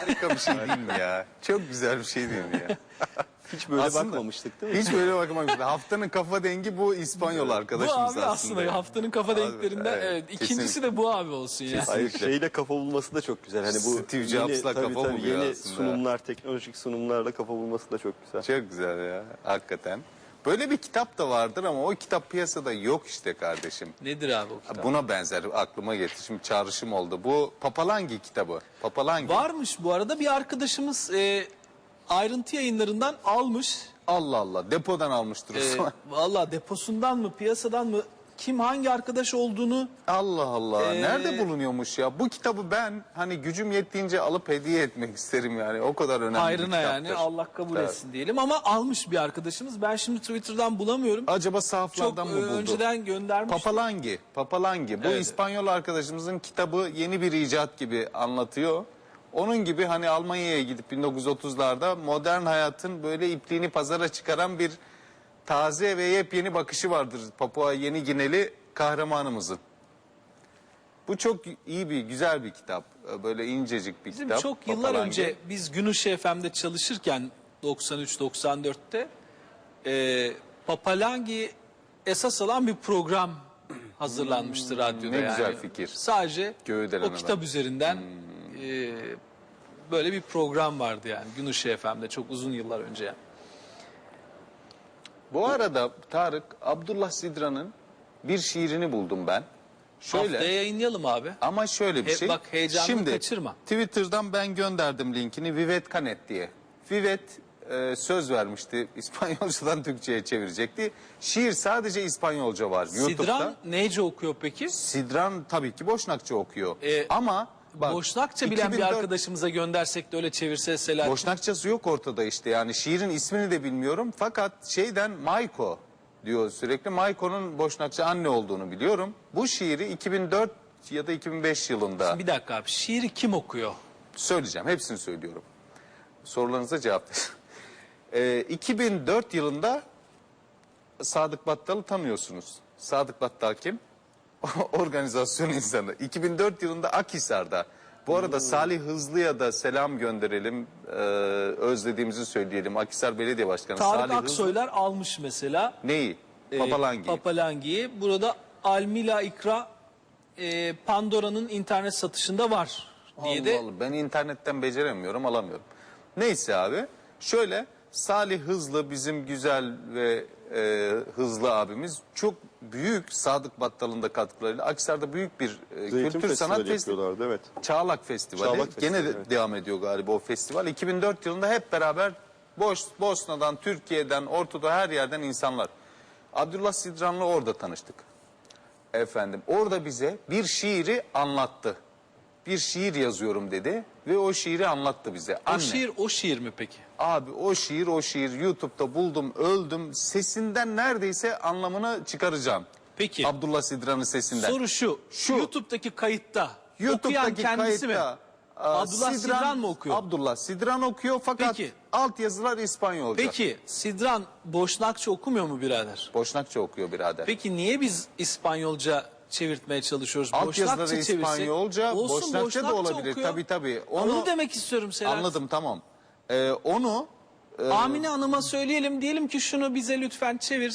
Harika bir şey değil mi ya? Çok güzel bir şey değil mi ya? Hiç böyle Aslında- bakmamıştık değil mi? Hiç böyle bakmamıştım. Haftanın kafa dengi bu İspanyol Bu arkadaşımız abi aslında, haftanın kafa Abi, denklerinden evet, evet, ikincisi de bu abi olsun ya. Kesin. Hayır Kesinlikle. şeyle kafa bulması da çok güzel. Hani bu Steve Jobs'la tabii, kafa tabii, buluyor yeni aslında. sunumlar, teknolojik sunumlarla kafa bulması da çok güzel. Çok güzel ya hakikaten. Böyle bir kitap da vardır ama o kitap piyasada yok işte kardeşim. Nedir abi o kitap? Buna benzer aklıma getirdi. Şimdi çağrışım oldu. Bu Papalangi kitabı. Papalangi. Varmış bu arada bir arkadaşımız e, ayrıntı yayınlarından almış. Allah Allah depodan almıştır o E, zaman. Valla deposundan mı piyasadan mı kim hangi arkadaş olduğunu Allah Allah. Ee, Nerede bulunuyormuş ya? Bu kitabı ben hani gücüm yettiğince alıp hediye etmek isterim yani. O kadar önemli bir hayrına kitaptır. yani Allah kabul Evet. etsin diyelim ama almış bir arkadaşımız. Ben şimdi Twitter'dan bulamıyorum. Acaba Çok sahaflardan e, mı buldu? önceden göndermiş. Papalangi. Papalangi. Bu Evet. İspanyol arkadaşımızın kitabı yeni bir icat gibi anlatıyor. Onun gibi hani Almanya'ya gidip 1930'larda modern hayatın böyle ipliğini pazara çıkaran bir taze ve yepyeni bakışı vardır Papua Yeni Gineli kahramanımızın. Bu çok iyi bir güzel bir kitap. Böyle incecik bir Bizim kitap. çok yıllar Papalangi. önce biz Günüş FM'de çalışırken 93-94'te e, Papalangi esas alan bir program hazırlanmıştı radyoda. Hmm, ne yani. güzel fikir. Sadece Göğüdelen o adam. kitap üzerinden Hmm. e, böyle bir program vardı yani Günüş FM'de çok uzun yıllar önce. yani. Bu arada Tarık Abdullah Sidra'nın bir şiirini buldum ben. Şöyle. Haftaya yayınlayalım abi. Ama şöyle bir He- şey. bak heyecanını Şimdi, kaçırma. Twitter'dan ben gönderdim linkini Vivet Canet diye. Vivet e, söz vermişti İspanyolcadan Türkçe'ye çevirecekti. Şiir sadece İspanyolca var YouTube'da. Sidran neyce okuyor peki? Sidran tabii ki Boşnakça okuyor. E, Ama bak, Boşnakça bilen bir 2004 arkadaşımıza göndersek de öyle çevirse Selahattin. Boşnakçası yok ortada işte yani şiirin ismini de bilmiyorum fakat şeyden Mayko diyor sürekli. Mayko'nun Boşnakça anne olduğunu biliyorum. Bu şiiri 2004 ya da 2005 yılında Bir dakika abi şiiri kim okuyor? söyleyeceğim hepsini söylüyorum. Sorularınıza cevap Ee, 2004 yılında Sadık Battal'ı tanıyorsunuz. Sadık Battal kim? Organizasyon insanı. 2004 yılında Akhisar'da. Bu arada Salih Hızlı'ya da selam gönderelim. Ee, özlediğimizi söyleyelim. Akhisar Belediye Başkanı Tarık Salih Hızlı. Aksoylar almış mesela. Neyi? e, Papalangi. Papalangi'yi. Burada Almila İkra e, Pandora'nın internet satışında var diye de Allah Allah, ben internetten beceremiyorum alamıyorum. Neyse abi şöyle Salih Hızlı bizim güzel ve e, hızlı abimiz çok büyük Sadık Battal'ın da katkılarıyla Akhisar'da büyük bir e, Zeytin kültür sanat Festivali evet. Çağlak Festivali. Çağlak Gene Festivali, de evet. devam ediyor galiba o festival. 2004 yılında hep beraber Boş, Bosna'dan, Türkiye'den, Ortadoğu her yerden insanlar. Abdullah Sidran'la orada tanıştık. Efendim orada bize bir şiiri anlattı. Bir şiir yazıyorum dedi ve o şiiri anlattı bize. o Anne, şiir o şiir mi peki? Abi o şiir o şiir YouTube'da buldum öldüm sesinden neredeyse anlamını çıkaracağım. Peki. Abdullah Sidran'ın sesinden. Soru şu. Şu. YouTube'daki kayıtta okuyan kendisi mi? aa, Abdullah Sidran, mı okuyor? Abdullah Sidran okuyor fakat Peki. alt yazılar İspanyolca. Peki Sidran Boşnakça okumuyor mu birader? Boşnakça okuyor birader. Peki niye biz İspanyolca çevirtmeye çalışıyoruz? alt yazıları çevirsek- İspanyolca, Olsun, Boşnakça da olabilir. okuyor. Tabii tabii. Onu, Onu, demek istiyorum Selahattin. anladım tamam. Ee, onu e, Amine Hanım'a söyleyelim diyelim ki şunu bize lütfen çevir.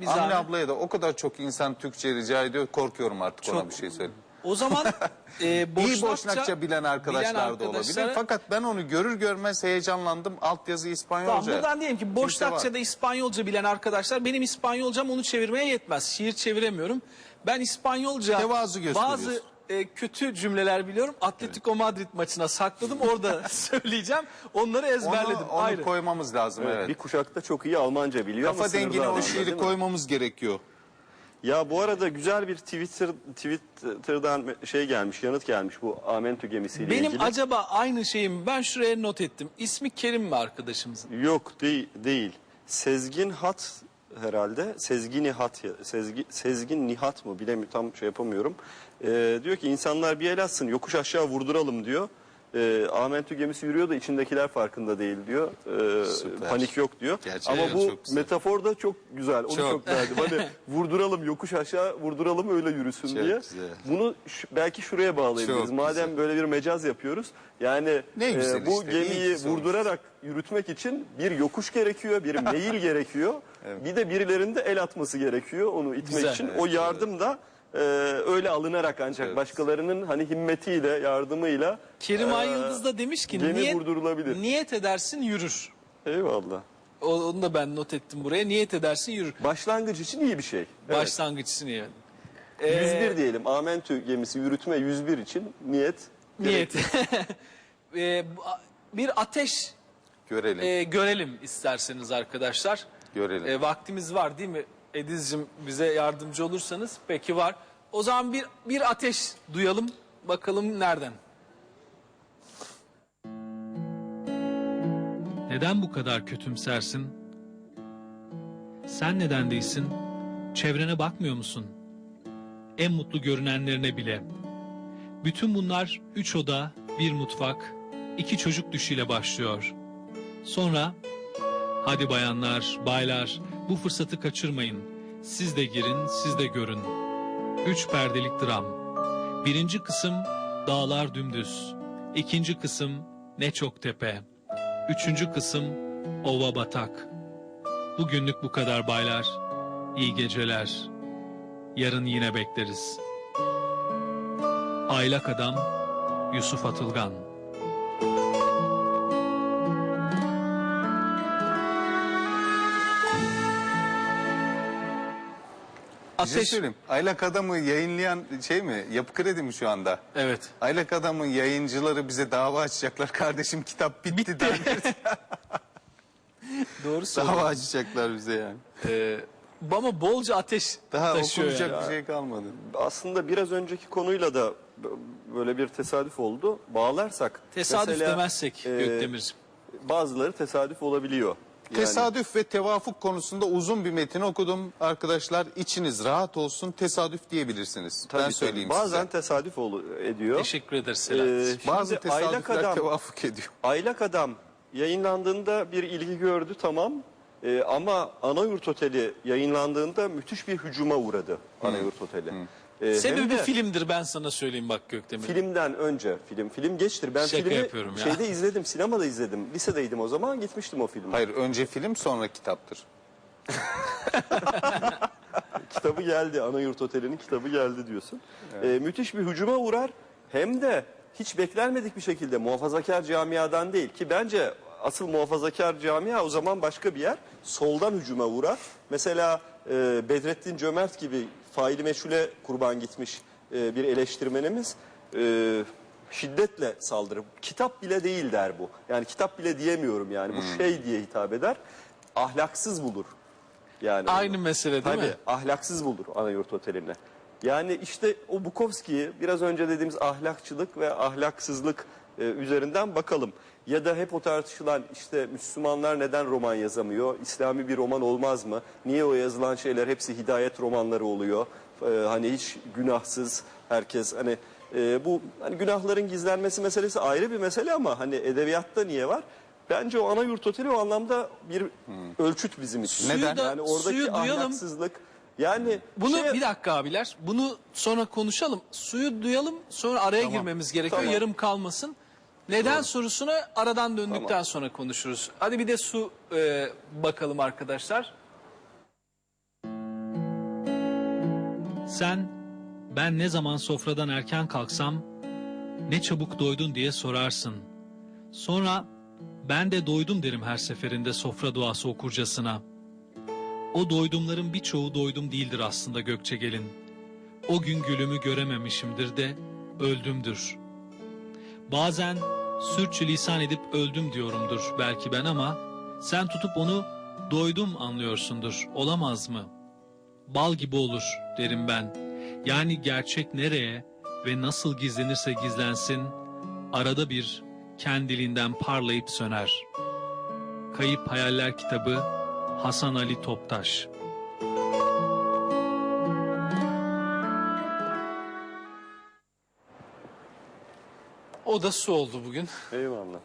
Bir Amine ablaya da o kadar çok insan Türkçe rica ediyor korkuyorum artık ona Çok. bir şey söyle. O zaman e, boşnakça, İyi Boşnakça bilen arkadaşlar da arkadaşlara- olabilir. Fakat ben onu görür görmez heyecanlandım. Altyazı İspanyolca. Tamam, buradan diyelim ki Kimse var. Boşnakça'da İspanyolca bilen arkadaşlar benim İspanyolcam onu çevirmeye yetmez. Şiir çeviremiyorum. Ben İspanyolca Tevazu bazı e, kötü cümleler biliyorum. Atletico Madrid maçına sakladım. Orada söyleyeceğim. Onları ezberledim. Onu, onu Ayrı. koymamız lazım evet. Evet, Bir kuşakta çok iyi Almanca biliyor Kafa dengine o şiiri koymamız gerekiyor. Ya bu arada güzel bir Twitter Twitter'dan şey gelmiş, yanıt gelmiş bu Amentü gemisiyle Benim ilgili. acaba aynı şeyim ben şuraya not ettim. İsmi Kerim mi arkadaşımızın? Yok değil, değil. Sezgin Hat herhalde. Sezgin Nihat, Sezgi, Sezgin Nihat mı bilemiyorum tam şey yapamıyorum. Ee, diyor ki insanlar bir el atsın yokuş aşağı vurduralım diyor. E, Amentü gemisi yürüyor da içindekiler farkında değil diyor. E, Süper. panik yok diyor. Gerçekten Ama bu çok güzel. metafor da çok güzel. Onu çok, Çok. beğendim. Hani vurduralım yokuş aşağı vurduralım öyle yürüsün Çok diye. güzel. Bunu şu- belki şuraya bağlayabiliriz. Çok Madem güzel. böyle bir mecaz yapıyoruz. Yani Ne güzel e, bu işte, iyi gemiyi ki sormuş. vurdurarak yürütmek için bir yokuş gerekiyor, bir meyil gerekiyor. Bir de birilerinin de el atması gerekiyor onu itmek Güzel. için. o yardım da e, öyle alınarak ancak Evet. başkalarının hani himmetiyle, yardımıyla Kerim e, Ayıldız da demiş ki gemi niyet, vurdurulabilir. niyet edersin yürür. Eyvallah. O- Onu da ben not ettim buraya. Niyet edersin yürür. Başlangıç için iyi bir şey. Evet. Başlangıç için iyi. 101 diyelim. Amentü gemisi yürütme 101 için niyet. Niyet. Ee, bir ateş Görelim. e, görelim isterseniz arkadaşlar. Görelim. E, vaktimiz var değil mi? Ediz'cim bize yardımcı olursanız. Peki var. O zaman bir, bir ateş duyalım. Bakalım nereden? Neden bu kadar kötümsersin? Sen neden değilsin? Çevrene bakmıyor musun? En mutlu görünenlerine bile. Bütün bunlar üç oda, bir mutfak, iki çocuk düşüyle başlıyor. Sonra, hadi bayanlar, baylar, bu fırsatı kaçırmayın. Siz de girin, siz de görün. Üç perdelik dram. Birinci kısım, dağlar dümdüz. İkinci kısım, ne çok tepe. Üçüncü kısım Ova Batak. Bugünlük bu kadar baylar. İyi geceler. Yarın yine bekleriz. Aylak Adam Yusuf Atılgan Bir şey Ateş. söyleyeyim. Aylak Adam'ı yayınlayan şey mi? Yapı Kredi mi şu anda? Evet. Aylak Adam'ın yayıncıları bize dava açacaklar. Kardeşim kitap bitti, bitti. Doğru söylüyorsun. dava açacaklar bize yani. Ee, ama bolca ateş Daha taşıyor okunacak yani. bir şey kalmadı. Aslında biraz önceki konuyla da b- böyle bir tesadüf oldu. Bağlarsak. Tesadüf mesela, demezsek e, Gökdemir'cim. Bazıları tesadüf olabiliyor. Yani Tesadüf ve tevafuk konusunda uzun bir metin okudum. Arkadaşlar içiniz rahat olsun. Tesadüf diyebilirsiniz. tabii ben tabii. söyleyeyim Bazen size. tesadüf olu- ediyor. Teşekkür ederiz Ee, Selahattin. şimdi Bazı Aylak tesadüfler Adam, tevafuk ediyor. Aylak Adam yayınlandığında bir ilgi gördü tamam. Ee, ama Anayurt Oteli yayınlandığında müthiş bir hücuma uğradı Anayurt Oteli. Ee, hem Sebebi de filmdir ben sana söyleyeyim bak Gökdemir. Filmden önce film. Film geçtir. Ben Şaka filmi yapıyorum ya. şeyde izledim. Sinemada izledim. Lisedeydim o zaman. Gitmiştim o filme. Hayır önce film sonra kitaptır. Kitabı geldi. Anayurt Oteli'nin kitabı geldi diyorsun. Ee, müthiş bir hücuma uğrar. Hem de hiç beklenmedik bir şekilde muhafazakar camiadan değil ki bence asıl muhafazakar camia o zaman başka bir yer. Soldan hücuma uğrar. Mesela e, Bedrettin Cömert gibi faili meçhule kurban gitmiş e, bir eleştirmenimiz e, şiddetle saldırır. Kitap bile değil der bu. Yani kitap bile diyemiyorum yani. Bu şey diye hitap eder. Ahlaksız bulur. Yani Aynı onu. mesele değil Tabii, mi? ahlaksız bulur Anayurt Oteli'ne. Yani işte o Bukowski'yi biraz önce dediğimiz ahlakçılık ve ahlaksızlık e, üzerinden bakalım. Ya da hep o tartışılan işte Müslümanlar neden roman yazamıyor? İslami bir roman olmaz mı? Niye o yazılan şeyler hepsi hidayet romanları oluyor? E, hani hiç günahsız herkes hani e, bu hani günahların gizlenmesi meselesi ayrı bir mesele ama hani edebiyatta niye var? Bence o Anayurt Oteli o anlamda bir ölçüt bizim için. Neden? Yani oradaki suyu duyalım. ahlaksızlık yani Bunu şey- bir dakika abiler. Bunu sonra konuşalım. Suyu duyalım. Sonra araya girmemiz gerekiyor. Tamam. Yarım kalmasın. Neden sorusuna aradan döndükten sonra konuşuruz. Hadi bir de su e, bakalım arkadaşlar. Sen, ben ne zaman sofradan erken kalksam, ne çabuk doydun diye sorarsın. Sonra, ben de doydum derim her seferinde sofra duası okurcasına. O doydumların birçoğu doydum değildir aslında Gökçegelin. O gün gülümü görememişimdir de öldümdür. Bazen sürçülisan edip öldüm diyorumdur belki ben ama sen tutup onu doydum anlıyorsundur. Olamaz mı?'' bal gibi olur derim ben. Yani gerçek nereye ve nasıl gizlenirse gizlensin, arada bir kendiliğinden parlayıp söner. Kayıp Hayaller kitabı Hasan Ali Toptaş O da su oldu bugün. Eyvallah.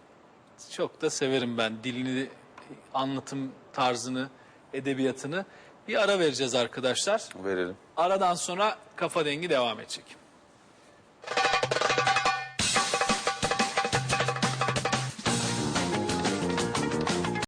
Çok da severim ben dilini, anlatım tarzını, edebiyatını. Bir ara vereceğiz arkadaşlar. Verelim. Aradan sonra kafa dengi devam edecek.